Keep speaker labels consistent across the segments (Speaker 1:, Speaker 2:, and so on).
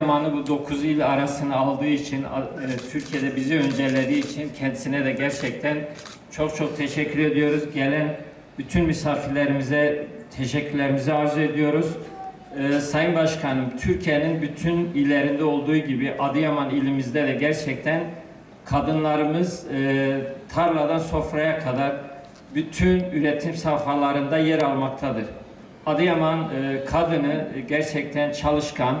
Speaker 1: Başkanı bu 9 il arasını aldığı için, e, Türkiye'de bizi öncelediği için kendisine de gerçekten çok çok teşekkür ediyoruz. Gelen bütün misafirlerimize teşekkürlerimizi arz ediyoruz. Ee, Sayın Başkanım, Türkiye'nin bütün illerinde olduğu gibi Adıyaman ilimizde de gerçekten kadınlarımız e, tarladan sofraya kadar bütün üretim safhalarında yer almaktadır. Adıyaman e, kadını gerçekten çalışkan,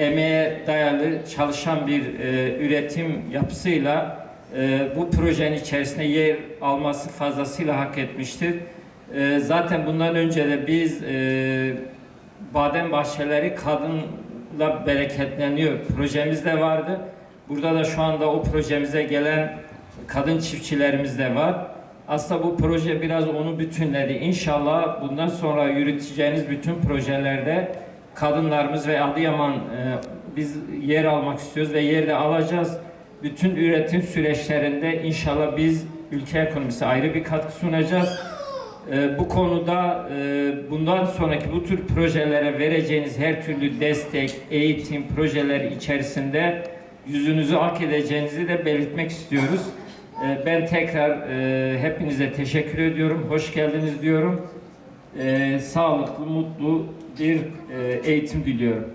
Speaker 1: emeğe dayalı çalışan bir e, üretim yapısıyla e, bu projenin içerisinde yer alması fazlasıyla hak etmiştir. E, zaten bundan önce de biz e, badem bahçeleri kadınla bereketleniyor projemiz de vardı. Burada da şu anda o projemize gelen kadın çiftçilerimiz de var. Aslında bu proje biraz onu bütünledi. İnşallah bundan sonra yürüteceğiniz bütün projelerde kadınlarımız ve Adıyaman e, biz yer almak istiyoruz ve yer de alacağız. Bütün üretim süreçlerinde inşallah biz ülke ekonomisi ayrı bir katkı sunacağız. Ee, bu konuda e, bundan sonraki bu tür projelere vereceğiniz her türlü destek, eğitim projeleri içerisinde yüzünüzü hak edeceğinizi de belirtmek istiyoruz. Ee, ben tekrar e, hepinize teşekkür ediyorum. Hoş geldiniz diyorum. Ee, sağlıklı, mutlu bir e, eğitim diliyorum.